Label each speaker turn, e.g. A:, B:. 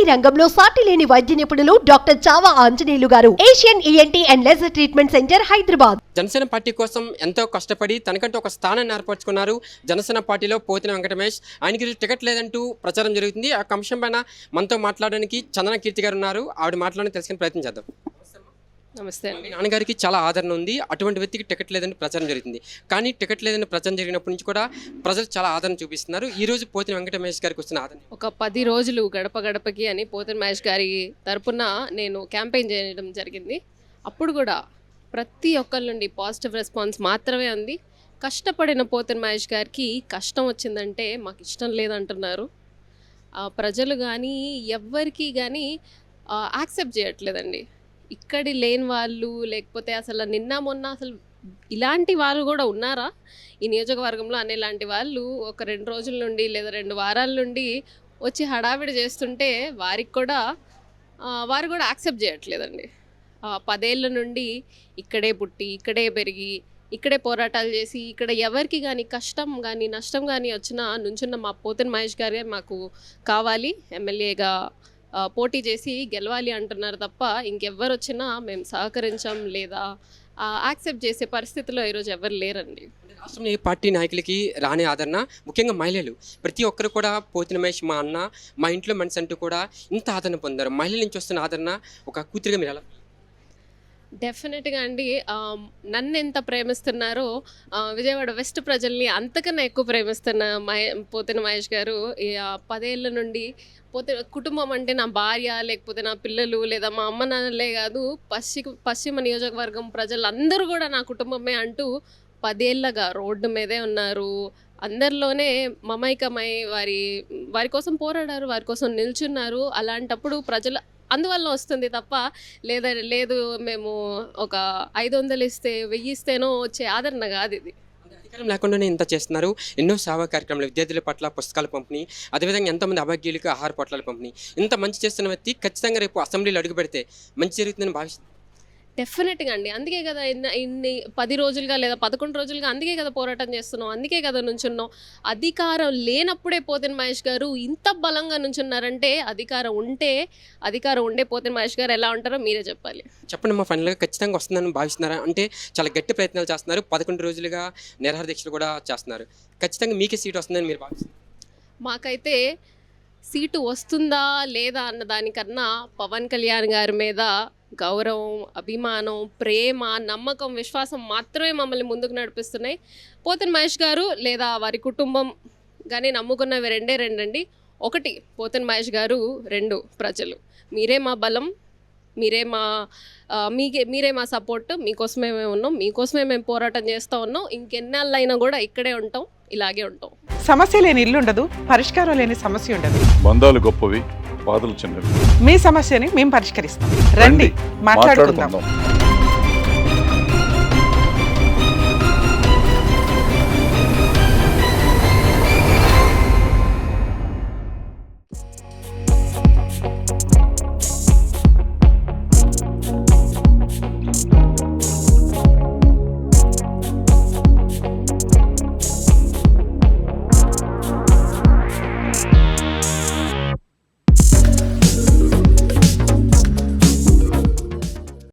A: ENT రంగంలో సాటి లేని వైద్య నిపుణులు డాక్టర్ చావా ఆంజనేయులు గారు. Asian ENT and laser treatment centre Hyderabad.
B: Janasena party కోసం ఎంతో కష్టపడి తనకంటూ ఒక స్థానాన్ని ఏర్పరచుకున్నారు జనసేన పార్టీలో పోతిన వెంకటమేష్. ఆయనకి టికెట్ లేదంటూ ప్రచారం జరుగుతుంది. ఆ అంశం పైన మనతో మాట్లాడడానికి చందన కీర్తి గారు ఉన్నారు. ఆవిడ మాట్లాడని తెలుసుకుని ప్రయత్నం చేద్దాం.
C: నమస్తే.
B: మీ నాన్నగారికి చాలా ఆదరణ ఉంది. అటువంటి వ్యక్తికి టికెట్ లేదని ప్రచారం జరిగింది కానీ టికెట్ లేదని ప్రచారం జరిగినప్పటి నుంచి కూడా ప్రజలు చాలా ఆదరణ చూపిస్తున్నారు. ఈ రోజు పోతిన వెంకటమేష్ గారికి వచ్చిన ఆదరణ.
C: ఒక పది రోజులు గడప గడపకి అని పోతన్ మహేష్ గారి తరపున నేను క్యాంపెయిన్ చేయడం జరిగింది. అప్పుడు కూడా ప్రతి ఒక్కరి నుండి పాజిటివ్ రెస్పాన్స్ మాత్రమే ఉంది కష్టపడిన పోతన్ మహేష్ గారికి కష్టం వచ్చిందంటే మాకు ఇష్టం లేదంటున్నారు. ప్రజలు కానీ ఎవ్వరికి కానీ యాక్సెప్ట్ చేయట్లేదండి. ఇక్కడి లేని వాళ్ళు లేకపోతే అసలు నిన్న మొన్న అసలు ఇలాంటి వాళ్ళు కూడా ఉన్నారా? ఈ నియోజకవర్గంలో అనేలాంటి వాళ్ళు ఒక రెండు రోజుల నుండి లేదా రెండు వారాల నుండి వచ్చి హడావిడి చేస్తుంటే వారికి కూడా వారు కూడా యాక్సెప్ట్ చేయట్లేదండి. పదేళ్ళ నుండి ఇక్కడే పుట్టి ఇక్కడే పెరిగి ఇక్కడే పోరాటాలు చేసి ఇక్కడ ఎవరికి కానీ కష్టం కానీ నష్టం కానీ వచ్చినా నుంచున్న మా పోతన్ మహేష్ గారే మాకు కావాలి ఎమ్మెల్యేగా పోటీ చేసి గెలవాలి అంటున్నారు తప్ప ఇంకెవ్వరు వచ్చినా మేము సహకరించాం లేదా యాక్సెప్ట్ చేసే పరిస్థితిలో ఈరోజు ఎవరు లేరండి.
B: రాష్ట్రంలో ఏ పార్టీ నాయకులకి రాని ఆదరణ ముఖ్యంగా మహిళలు. ప్రతి ఒక్కరు కూడా పోతిన మహేష్ మా అన్న మా ఇంట్లో మనిషి అంటూ కూడా ఇంత ఆదరణ పొందారు. మహిళల నుంచి వస్తున్న ఆదరణ ఒక కూతురిగా మీరు ఎలా
C: డెఫినెట్గా అండి. నన్ను ఎంత ప్రేమిస్తున్నారో విజయవాడ వెస్ట్ ప్రజల్ని అంతకన్నా ఎక్కువ ప్రేమిస్తున్న మహే పోతిన మహేష్ గారు పదేళ్ళ నుండి పోతే కుటుంబం అంటే నా భార్య లేకపోతే నా పిల్లలు లేదా మా అమ్మ నాన్నలే కాదు పశ్చిమ పశ్చిమ నియోజకవర్గం ప్రజలందరూ కూడా నా కుటుంబమే అంటూ పదేళ్ళగా రోడ్డు మీదే ఉన్నారు. అందరిలోనే మమైకమై వారి వారి కోసం పోరాడారు వారి కోసం నిల్చున్నారు. అలాంటప్పుడు ప్రజలు అందువల్ల వస్తుంది తప్ప లేదా లేదు మేము ఒక ఐదు వందలు ఇస్తే వెయ్యి ఇస్తేనో వచ్చే ఆదరణ కాదు ఇది.
B: అధికారం లేకుండానే ఇంత చేస్తున్నారు. ఎన్నో సేవా కార్యక్రమాలు విద్యార్థుల పట్ల పుస్తకాల పంపిణీ అదేవిధంగా ఎంతమంది అభాగ్యులకు ఆహార పొట్లాల పంపిణీ. ఇంత మంచి చేస్తున్న వ్యక్తి ఖచ్చితంగా రేపు అసెంబ్లీలో అడుగు పెడితే మంచి జరుగుతుందని భావిస్తుంది
C: డెఫినెట్గా అండి. అందుకే కదా ఇన్ని పది రోజులుగా లేదా పదకొండు రోజులుగా అందుకే కదా పోరాటం చేస్తున్నాం. అందుకే కదా నుంచున్నాం. అధికారం లేనప్పుడే పోతిన మహేష్ గారు ఇంత బలంగా నుంచున్నారంటే అధికారం ఉంటే అధికారం ఉండే పోతిన మహేష్ గారు ఎలా ఉంటారో మీరే చెప్పాలి.
B: చెప్పండి మా ఫైనల్గా ఖచ్చితంగా వస్తుందని భావిస్తున్నారా? అంటే చాలా గట్టి ప్రయత్నాలు చేస్తున్నారు. పదకొండు రోజులుగా నిరహార దీక్షలు కూడా చేస్తున్నారు. ఖచ్చితంగా మీకే సీట్ వస్తుందని మీరు భావిస్తున్నారు.
C: మాకైతే సీటు వస్తుందా లేదా అన్న దానికన్నా పవన్ కళ్యాణ్ గారి మీద గౌరవం అభిమానం ప్రేమ నమ్మకం విశ్వాసం మాత్రమే మమ్మల్ని ముందుకు నడిపిస్తున్నాయి. పోతన్ మహేష్ గారు లేదా వారి కుటుంబం కానీ నమ్ముకున్నవి రెండే రెండండి. ఒకటి పోతన్ మహేష్ గారు రెండు ప్రజలు. మీరే మా బలం మీరే మా మీకే మీరే మా సపోర్ట్ మీకోసమే మేము ఉన్నాం మీకోసమే మేము పోరాటం చేస్తూ ఉన్నాం. ఇంకెన్నాళ్ళైనా కూడా ఇక్కడే ఉంటాం ఇలాగే ఉంటాం.
D: సమస్య లేని ఇల్లు ఉండదు పరిష్కారం లేని సమస్య ఉండదు.
E: బంధాలు గొప్పవి. బాధలు చిన్నవి.
D: మీ సమస్యని మేము పరిష్కరిస్తాం. రండి మాట్లాడుకుందాం.
E: మాట్లాడుకుందాం.